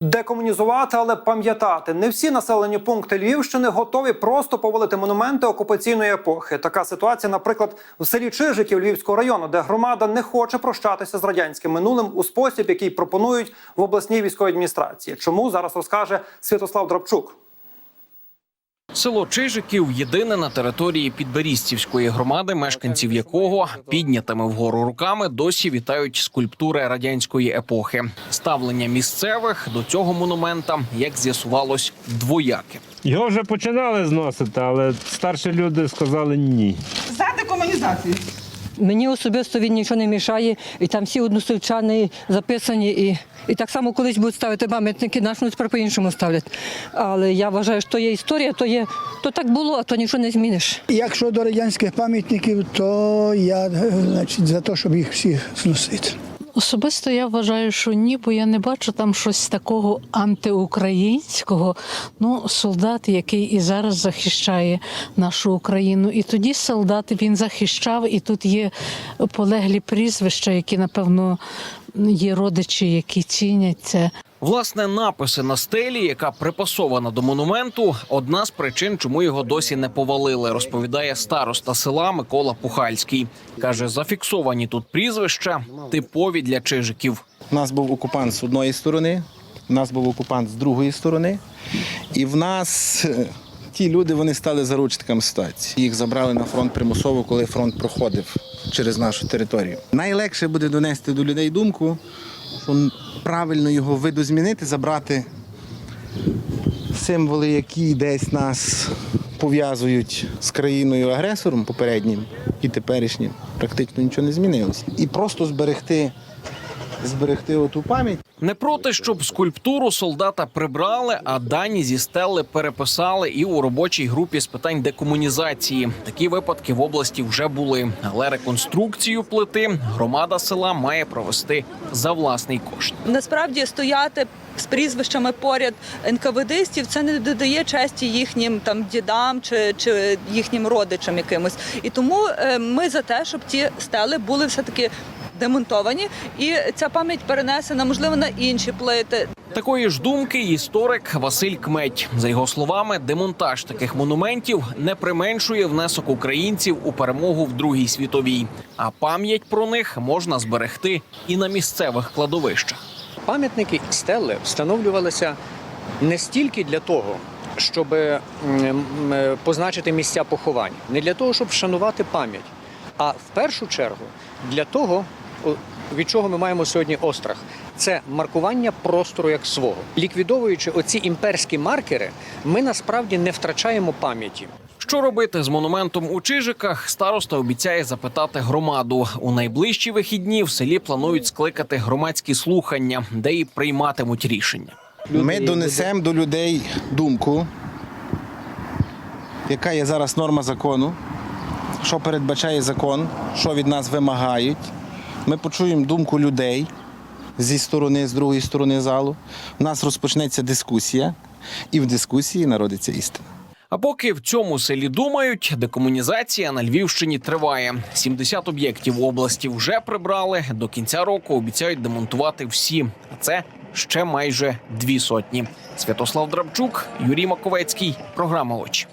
Декомунізувати, але пам'ятати, не всі населені пункти Львівщини готові просто повалити монументи окупаційної епохи. Така ситуація, наприклад, в селі Чижиків Львівського району, де громада не хоче прощатися з радянським минулим у спосіб, який пропонують в обласній військовій адміністрації. Чому зараз розкаже Святослав Драбчук? Село Чижиків єдине на території Підберістівської громади, мешканців якого піднятими вгору руками досі вітають скульптури радянської епохи. Ставлення місцевих до цього монумента, як з'ясувалось, двояке. Його вже починали зносити, але старші люди сказали ні. За декомунізацію. Мені особисто він нічого не мішає, і там всі односельчани записані, і, і так само колись будуть ставити пам'ятники, нашому тепер по-іншому ставлять. Але я вважаю, що є історія, то є то так було, а то нічого не зміниш. Якщо до радянських пам'ятників, то я е, значить, за те, щоб їх всі зносити. Особисто я вважаю, що ні, бо я не бачу там щось такого антиукраїнського. Ну, солдат, який і зараз захищає нашу Україну. І тоді солдат він захищав, і тут є полеглі прізвища, які, напевно, є родичі, які цінять це. Власне, написи на стелі, яка припасована до монументу, одна з причин, чому його досі не повалили, розповідає староста села Микола Пухальський. каже, зафіксовані тут прізвища типові для чижиків. У нас був окупант з одної сторони, у нас був окупант з другої сторони, і в нас е, ті люди вони стали заручниками ситуації. Їх забрали на фронт примусово, коли фронт проходив через нашу територію. Найлегше буде донести до людей думку, що правильно його видозмінити, забрати символи, які десь нас пов'язують з країною агресором попереднім і теперішнім. Практично нічого не змінилося. І просто зберегти, зберегти оту пам'ять. Не проти, щоб скульптуру солдата прибрали, а дані зі стели переписали і у робочій групі з питань декомунізації. Такі випадки в області вже були. Але реконструкцію плити громада села має провести за власний кошт. насправді стояти з прізвищами поряд НКВДистів це не додає честі їхнім там дідам чи, чи їхнім родичам якимось. І тому е, ми за те, щоб ті стели були все таки демонтовані, і ця пам'ять перенесена, можливо, на інші плити. Такої ж думки історик Василь Кметь. За його словами, демонтаж таких монументів не применшує внесок українців у перемогу в Другій світовій, а пам'ять про них можна зберегти і на місцевих кладовищах. Пам'ятники стели встановлювалися не стільки для того, щоб позначити місця поховань, не для того, щоб вшанувати пам'ять, а в першу чергу для того, від чого ми маємо сьогодні острах. Це маркування простору як свого. Ліквідовуючи оці імперські маркери, ми насправді не втрачаємо пам'яті. Що робити з монументом у Чижиках? Староста обіцяє запитати громаду. У найближчі вихідні в селі планують скликати громадські слухання, де і прийматимуть рішення. Ми донесемо до людей думку, яка є зараз норма закону, що передбачає закон, що від нас вимагають. Ми почуємо думку людей зі сторони, з другої сторони залу. У нас розпочнеться дискусія, і в дискусії народиться істина. А поки в цьому селі думають, декомунізація на Львівщині триває. 70 об'єктів області вже прибрали. До кінця року обіцяють демонтувати всі. А це ще майже дві сотні. Святослав Драбчук, Юрій Маковецький. Програма очі.